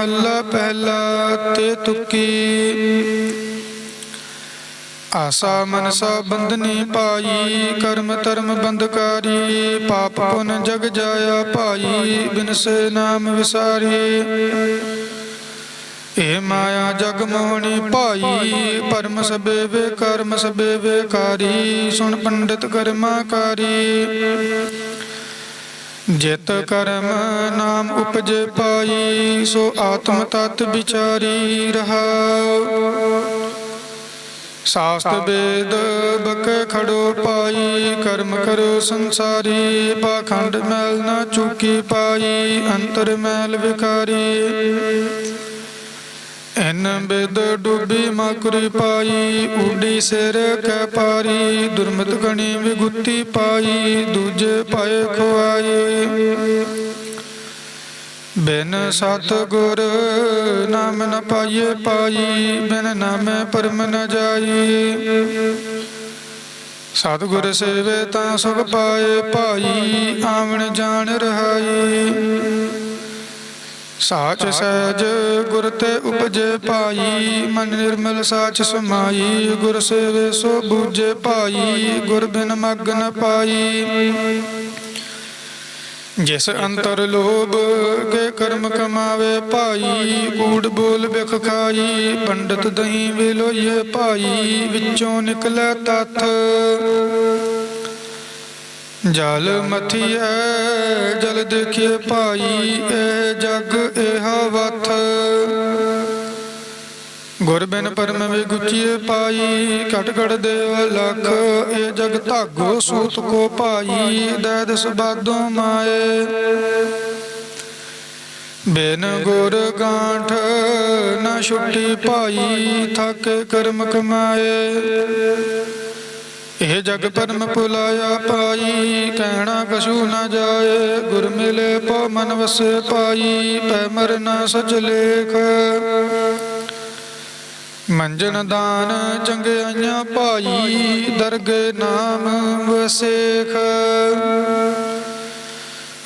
ਮਹੱਲਾ ਪਹਿਲਾ ਤੇ ਤੁਕੀ। ਆਸਾ ਮਨਸਾ ਬੰਧਨੀ ਪਾਈ, ਕਰਮ ਧਰਮ ਬੰਧਕਾਰੀ, ਪਾਪ ਪੁਨ ਜਗ ਜਾਇਆ ਭਾਈ ਬਿਨਸੇ ਨਾਮ ਵਿਸਾਰੀ। ਏ ਮਾਇਆ ਜਗ ਮੋਹਣੀ ਭਾਈ, ਪਰਮ ਸਬੇ ਵੇ ਕਰਮ ਸਬੇ ਵੇਕਾਰੀ ਸੁਣ ਪੰਡਿਤ ਕਰਮਾਕਾਰੀ। ਜਿਤ ਕਰਮ ਨਾਮ ਉਪਜ ਪਾਈ, ਸੋ ਆਤਮ ਤਤ ਵਿਚਾਰੀ ਰਹਾਉ। ਸਾਸਤ ਵੇਦ ਬਕ ਖੜੋ ਪਾਈ, ਕਰਮ ਕਰੋ ਸੰਸਾਰੀ, ਪਾਖੰਡ ਮੈਲ ਨਾ ਚੁਕੀ ਪਾਈ, ਅੰਤਰ ਮੈਲ ਵਿਕਾਰੀ ਬੇਦ ਡੂਬੀ ਮਕਰੀ ਪਾਈ ਉਡੀ ਸਿਰ ਕੈ ਪਾਰੀ, ਦੁਰਮਤ ਗਣੀ ਵਿਗੁੱਤੀ ਪਾਈ, ਦੂਜੇ ਪਾਏ ਖੁਆਈ। ਬਿਨ ਸਤ ਗੁਰ ਨਾਮ ਨ ਪਾਈਏ ਪਾਈ, ਬਿਨ ਨਾਮੇ ਪਰਮ ਨ ਜਾਈ। ਸਤ ਸੇਵੇ ਤਾਂ ਸੁਖ ਪਾਏ ਭਾਈ ਆਵਣ ਜਾਣ ਰਹਾਈ। ਸਾਚ ਸਹਿਜ ਗੁਰ ਤੇ ਉਪਜੇ ਭਾਈ ਮਨ ਨਿਰਮਲ ਸਾਚ ਸਮਾਈ, ਗੁਰ ਸੇਵੇ ਸੋ ਬੂਝੇ ਭਾਈ ਗੁਰ ਬਿਨ ਮਗ ਪਾਈ। ਜਿਸ ਅੰਤਰ ਲੋਭ ਕੇ ਕਰਮ ਕਮਾਵੇ ਭਾਈ, ਕੂੜ ਬੋਲ ਬਿਖ ਖਾਈ, ਪੰਡਤ ਦਹੀਂ ਵਿਲੋਈਏ ਭਾਈ, ਵਿੱਚੋਂ ਨਿਕਲੇ ਤੱਥ। ਜਲ ਮਥੀਐ ਜਲ ਦੇਖਿਏ ਭਾਈ ਇਹ ਜਗ ਇਹ ਵਥ। ਗੁਰ ਬਿਨ ਪਰਮ ਵਿਗੁਚੀਏ ਪਾਈ ਘਟ ਘਟ ਦੇਵ ਲਖ, ਇਹ ਜਗ ਧਾਗੋ ਸੂਤ ਕੋ ਪਾਈ ਦੈਦ ਸਬਾਦੋ ਮਾਏ। ਬਿਨ ਗੁਰ ਗਾਂਠ ਨਾ ਛੁੱਟੀ ਪਾਈ ਥਕ ਕਰਮ ਕਮਾਏ ਇਹ ਜਗ ਪਰਮ ਭੁਲਾਇਆ ਪਾਈ, ਕਹਿਣਾ ਕਛੂ ਨਾ ਜਾਏ, ਗੁਰ ਮਿਲੇ ਪੋ ਮਨ ਵਸੇ ਪਾਈ, ਪੈ ਮਰਨਾ ਸਚ ਲੇਖ। ਮੰਜਨ ਦਾਨ ਚੰਗਿਆਈਆਂ ਪਾਈ, ਦਰਗ ਨਾਮ ਵਸੇਖ।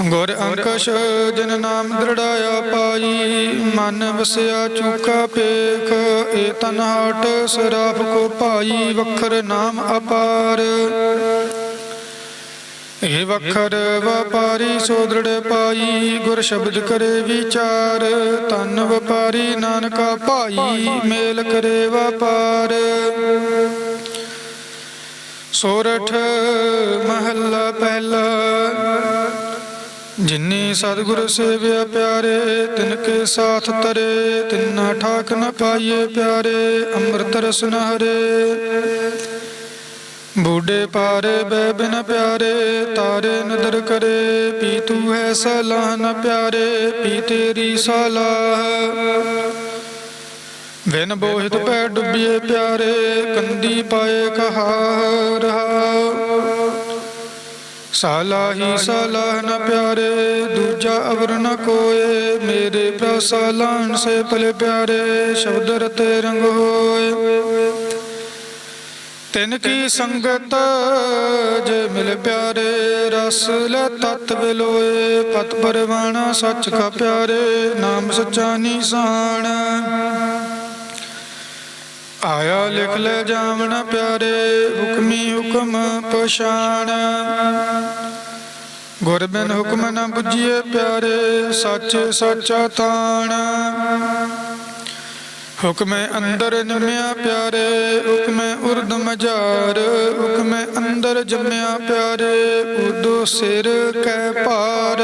ਗੁਰ ਅੰਕਸ਼ ਜਨ ਨਾਮ ਦ੍ਰਿੜਾਇਆ ਪਾਈ, ਮਨ ਵਸਿਆ ਚੂਕਾ ਪੇਖ ਏ ਤਨ ਹਟ ਸਰਾਫ ਕੋ ਭਾਈ, ਵਖਰ ਨਾਮ ਅਪਾਰ। ਇਹ ਵਖਰ ਵਪਾਰੀ ਸੋ ਦ੍ਰਿੜ ਪਾਈ, ਗੁਰ ਸ਼ਬਦ ਕਰੇ ਵਿਚਾਰ ਤਨ ਵਪਾਰੀ ਨਾਨਕਾ ਭਾਈ, ਮੇਲ ਕਰੇ ਵਪਾਰ। ਸੋਰਠ ਮਹੱਲਾ ਪਹਿਲਾ ਜਿਨੀ ਸਤਿਗੁਰ ਸੇਵਿਆ ਪਿਆਰੇ, ਤਿਨ ਕੇ ਸਾਥ ਤਰੇ, ਤਿਨਾ ਠਾਕ ਨ ਪਾਈਏ ਪਿਆਰੇ, ਅੰਮ੍ਰਿਤ ਰਸ ਨ ਹਰੇ। ਬੂਢੇ ਪਾਰੇ ਬੈ ਬਿਨ ਪਿਆਰੇ, ਤਾਰੇ ਨਦਰ ਕਰੇ, ਪੀ ਤੂ ਹੈ ਸਲਾਹ ਨ ਪਿਆਰੇ, ਪੀ ਤੇਰੀ ਸਲਾਹ ਬਿਨ ਬੋਹਿਤ ਪੈ ਡੁੱਬੀਏ ਪਿਆਰੇ, ਕੰਦੀ ਪਾਏ ਕਹਾ ਰਹਾ ਸਾਲਾਹੀ ਸਾਲਾਹ ਨ ਪਿਆਰੇ, ਦੂਜਾ ਅਵਰ ਨ ਕੋਏ। ਮੇਰੇ ਪ੍ਰਸਾਲਨ ਸੇ ਭਲੇ ਪਿਆਰੇ, ਸ਼ਬਦ ਰਤੇ ਰੰਗ ਹੋਏ। ਤਿਨ ਕੀ ਸੰਗਤ ਜੇ ਮਿਲ ਪਿਆਰੇ, ਰਸ ਲੈ ਤਤ ਵਿਲੋਏ ਪਤ ਪਰਵਾਣਾ ਸੱਚ ਕਾ ਪਿਆਰੇ, ਨਾਮ ਸੱਚਾ ਨਿਸ਼ਾਨ ਆਇਆ ਲਿਖ ਲੈ ਜਾਵਣ ਪਿਆਰੇ ਹੁਕਮੀ ਹੁਕਮ ਪਛਾਣ। ਗੁਰ ਬਿਨ ਹੁਕਮ ਨ ਬੁਝੀਏ ਪਿਆਰੇ ਸੱਚ ਸੱਚਾ ਤਾਣ। ਹੁਕਮੇ ਅੰਦਰ ਨਿਮਿਆ ਪਿਆਰੇ ਹੁਕਮੇ ਉਰਦ ਮਜਾਰ ਹੁਕਮੇ ਅੰਦਰ ਜੰਮਿਆ ਪਿਆਰੇ ਉਦੋ ਸਿਰ ਕੈ ਭਾਰ।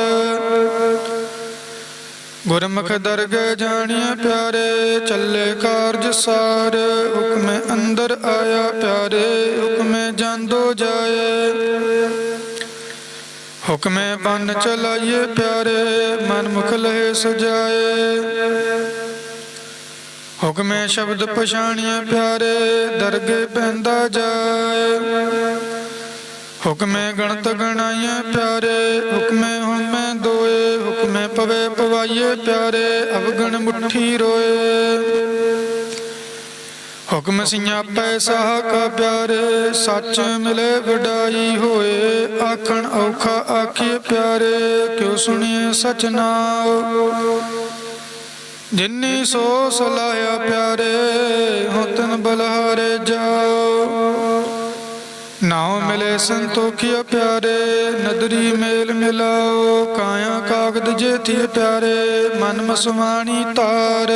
ਗੁਰਮੁਖ ਦਰਗ ਜਾਣਿਆ ਪਿਆਰੇ, ਚੱਲੇ ਕਾਰਜ ਸਾਰ। ਹੁਕਮੇ ਅੰਦਰ ਆਇਆ ਪਿਆਰੇ, ਹੁਕਮੇ ਜਾਂਦੋ ਜਾਏ। ਹੁਕਮੇ ਬੰਨ ਚਲਾਈਏ ਪਿਆਰੇ, ਮਨ ਮੁਖ ਲਹਿ ਸਜਾਏ। ਹੁਕਮੇ ਸ਼ਬਦ ਪਛਾਣਿਆ ਪਿਆਰੇ, ਦਰਗੇ ਪੈਂਦਾ ਜਾਏ। ਹੁਕਮੇ ਗਣਤ ਗਣਾਈਏ ਪਿਆਰੇ, ਹੁਕਮੇ ਹੁਮੈ ਦੋਏ, ਹੁਕਮੇ ਪਵੇ ਪਵਾਈਏ ਪਿਆਰੇ, ਅਵਗਣ ਮੁਠੀ ਰੋਏ। ਹੁਕਮ ਸਿਆਪੈ ਸਾਹ ਕਾ ਪਿਆਰੇ, ਸੱਚ ਮਿਲੇ ਵਡਾਈ ਹੋਏ, ਆਖਣ ਔਖਾ ਆਖੀਏ ਪਿਆਰੇ, ਕਿਉ ਸੁਣੀਏ ਸਚ ਨਾਉ। ਜਿਨੀ ਸੋ ਸਲਾਇਆ ਪਿਆਰੇ, ਹੁਤਨ ਬਲਹਾਰੇ ਜਾਓ ਨਾਉ ਮਿਲੇ ਸੰਤੋਖਿਆ ਪਿਆਰੇ, ਨਦਰੀ ਮੇਲ ਮਿਲਾਓ, ਕਾਇਆ ਕਾਗਦ ਜੇਥੀ ਪਿਆਰੇ, ਮਨ ਮਸਵਾਣੀ ਤਾਰ।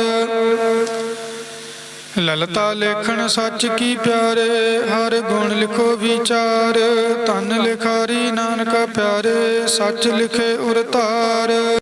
ਲਲਤਾ ਲੇਖਣ ਸੱਚ ਕੀ ਪਿਆਰੇ, ਹਰ ਗੁਣ ਲਿਖੋ ਵਿਚਾਰ। ਤਨ ਲਿਖਾਰੀ ਨਾਨਕਾ ਪਿਆਰੇ, ਸੱਚ ਲਿਖੇ ਉਰਤਾਰ